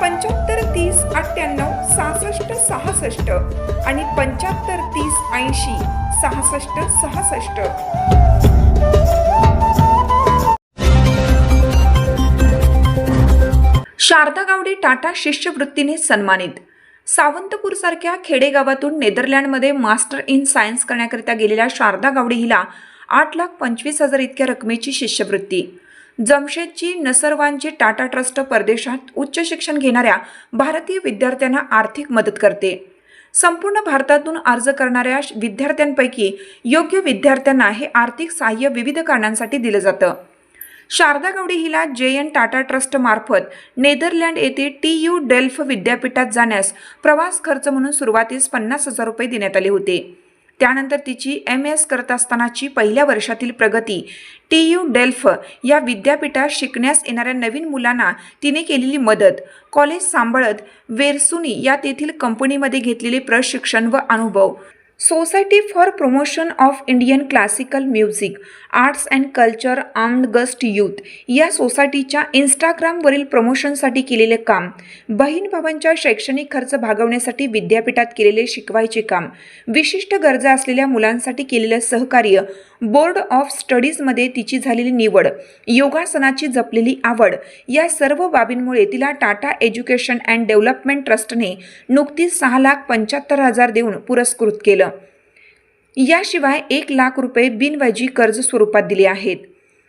पंच्याहत्तर तीस अठ्ठ्याण्णव सहासष्ट सहासष्ट आणि पंच्याहत्तर तीस ऐंशी सहासष्ट सहासष्ट. शारदा गावडे टाटा शिष्यवृत्तीने सन्मानित. सावंतपूरसारख्या खेडेगावातून नेदरलँडमध्ये मास्टर इन सायन्स करण्याकरिता गेलेल्या शारदा गावडे हिला आठ लाख पंचवीस हजार इतक्या रकमेची शिष्यवृत्ती. जमशेदची नसरवानची टाटा ट्रस्ट परदेशात उच्च शिक्षण घेणाऱ्या भारतीय विद्यार्थ्यांना आर्थिक मदत करते. संपूर्ण भारतातून अर्ज करणाऱ्या विद्यार्थ्यांपैकी योग्य विद्यार्थ्यांना हे आर्थिक सहाय्य विविध कारणांसाठी दिलं जातं. शारदा गवडी हिला जे एन टाटा ट्रस्ट मार्फत नेदरलँड येथे टी यू डेल्फ विद्यापीठात जाण्यास प्रवास खर्च म्हणून सुरुवातीस पन्नास हजार रुपये देण्यात आले होते. त्यानंतर तिची एम एस करत असतानाची पहिल्या वर्षातील प्रगती. टी यू डेल्फ या विद्यापीठात शिकण्यास येणाऱ्या नवीन मुलांना तिने केलेली मदत. कॉलेज सांभाळत वेरसुनी या तेथील कंपनीमध्ये घेतलेले प्रशिक्षण व अनुभव. Society for promotion of Indian classical music arts and culture amongst youth या सोसायटीच्या इंस्टाग्रामवरील प्रमोशनसाठी केलेले काम. बहीण भावांच्या शैक्षणिक खर्च भागवण्यासाठी विद्यापीठात केलेले शिकवायचे काम. विशिष्ट गरजा असलेल्या मुलांसाठी केलेलं सहकार्य. बोर्ड ऑफ स्टडीजमध्ये तिची झालेली निवड. योगासनाची जपलेली आवड. या सर्व बाबींमुळे तिला टाटा एज्युकेशन अँड डेव्हलपमेंट ट्रस्टने नुकतीच सहा लाख पंच्याहत्तर हजार देऊन पुरस्कृत केलं. याशिवाय एक लाख रुपये बिनव्याजी कर्ज स्वरूपात दिले आहेत.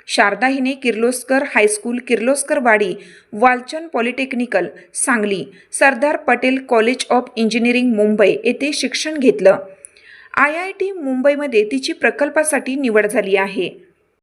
शारदा हिने Kirloskar high school Kirloskar Wadi Walchand polytechnical Sangli Sardar Patel college of engineering Mumbai येथे शिक्षण घेतलं. आय आय टी मुंबईमध्ये तिची प्रकल्पासाठी निवड झाली आहे.